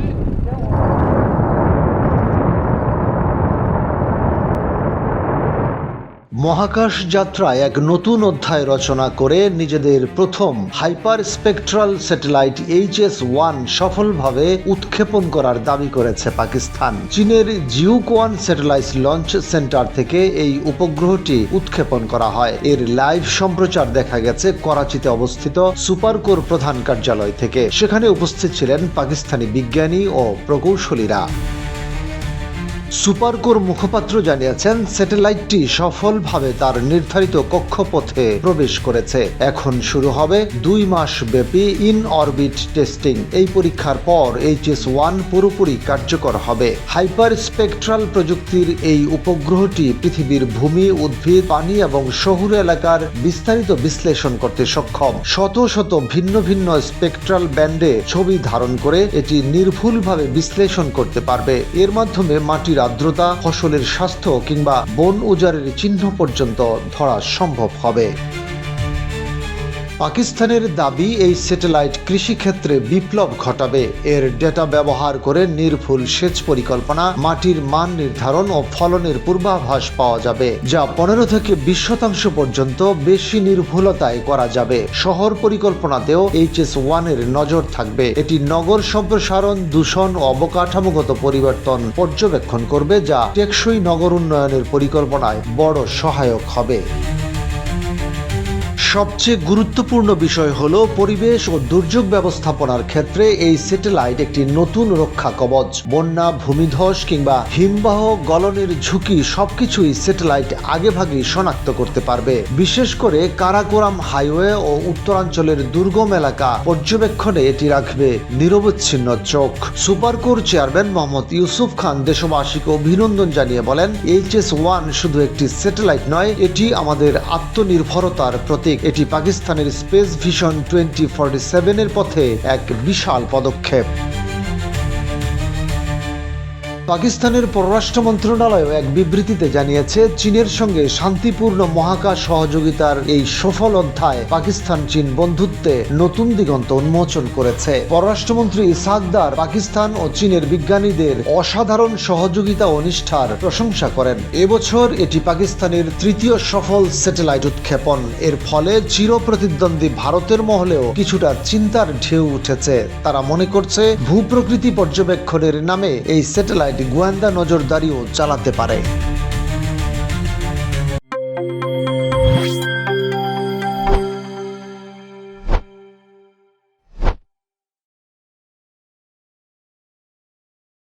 right? মহাকাশ যাত্রায় এক নতুন অধ্যায় রচনা করে নিজেদের প্রথম hyper spectral satellite HS one সফলভাবে উৎক্ষেপণ করার দাবি করেছে পাকিস্তান। চীনের Jiuquan one satellite launch centre থেকে এই উপগ্রহটি উৎক্ষেপণ করা হয়। এর লাইভ সম্প্রচার দেখা গেছে করাচিতে অবস্থিত সুপারকোর প্রধান কার্যালয় থেকে। সেখানে উপস্থিত ছিলেন পাকিস্তানি বিজ্ঞানী ও প্রকৌশলীরা। সুপারকোর মুখপাত্র জানিয়েছেন, স্যাটেলাইটটি সফলভাবে তার নির্ধারিত কক্ষপথে প্রবেশ করেছে। এখন শুরু হবে দুই মাস ব্যাপী ইন অরবিট টেস্টিং। এই পরীক্ষার পর এইচএস ওয়ান পুরোপুরি কার্যকর হবে। হাইপার স্পেকট্রাল প্রযুক্তির এই উপগ্রহটি পৃথিবীর ভূমি, উদ্ভিদ, পানি এবং শহুর এলাকার বিস্তারিত বিশ্লেষণ করতে সক্ষম। শত শত ভিন্ন ভিন্ন স্পেকট্রাল ব্যান্ডে ছবি ধারণ করে এটি নির্ভুলভাবে বিশ্লেষণ করতে পারবে। এর মাধ্যমে মাটির আর্দ্রতা ফসলের স্বাস্থ্য কিংবা বন উজাড়ের চিহ্ন পর্যন্ত ধরা সম্ভব হবে। পাকিস্তানের দাবি, এই স্যাটেলাইট কৃষিক্ষেত্রে বিপ্লব ঘটাবে। এর ডেটা ব্যবহার করে নির্ভুল সেচ পরিকল্পনা, মাটির মান নির্ধারণ ও ফলনের পূর্বাভাস পাওয়া যাবে, যা পনেরো থেকে বিশ শতাংশ পর্যন্ত বেশি নির্ভুলতায় করা যাবে। শহর পরিকল্পনাতেও এইচএস ওয়ানের নজর থাকবে। এটি নগর সম্প্রসারণ, দূষণ ও অবকাঠামোগত পরিবর্তন পর্যবেক্ষণ করবে, যা টেকসই নগর উন্নয়নের পরিকল্পনায় বড় সহায়ক হবে। সবচেয়ে গুরুত্বপূর্ণ বিষয় হল পরিবেশ ও দুর্যোগ ব্যবস্থাপনার ক্ষেত্রে এই স্যাটেলাইট একটি নতুন রক্ষা কবচ। বন্যা, ভূমিধস কিংবা হিমবাহ, গলনের ঝুঁকি সবকিছুই স্যাটেলাইট আগেভাগেই শনাক্ত করতে পারবে। বিশেষ করে কারাকোরাম হাইওয়ে ও উত্তরাঞ্চলের দুর্গম এলাকা পর্যবেক্ষণে এটি রাখবে নিরবচ্ছিন্ন চোখ। সুপারকোর চেয়ারম্যান মোহাম্মদ ইউসুফ খান দেশবাসীকে অভিনন্দন জানিয়ে বলেন এইচএস ওয়ান শুধু একটি স্যাটেলাইট নয়, এটি আমাদের আত্মনির্ভরতার প্রতীক। এটি পাকিস্তানের স্পেস ভিশন টোয়েন্টি ফর্টি সেভেনের পথে এক বিশাল পদক্ষেপ। পাকিস্তানের পররাষ্ট্র মন্ত্রণালয় এক বিবৃতিতে জানিয়েছে, চীনের সঙ্গে শান্তিপূর্ণ মহাকাশ সহযোগিতার এই সফল অধ্যায় পাকিস্তান চীন বন্ধুত্বে নতুন দিগন্ত উন্মোচন করেছে। পররাষ্ট্রমন্ত্রী ইসাকদার পাকিস্তান ও চীনের বিজ্ঞানীদের অসাধারণ সহযোগিতা ও নিষ্ঠার প্রশংসা করেন। এবছর এটি পাকিস্তানের তৃতীয় সফল স্যাটেলাইট উৎক্ষেপণ। এর ফলে চির প্রতিদ্বন্দ্বী ভারতের মহলেও কিছুটা চিন্তার ঢেউ উঠেছে। তারা মনে করছে, ভূপ্রকৃতি পর্যবেক্ষণের নামে এই স্যাটেলাইট গোয়েন্দা নজরদারিও চালাতে পারে।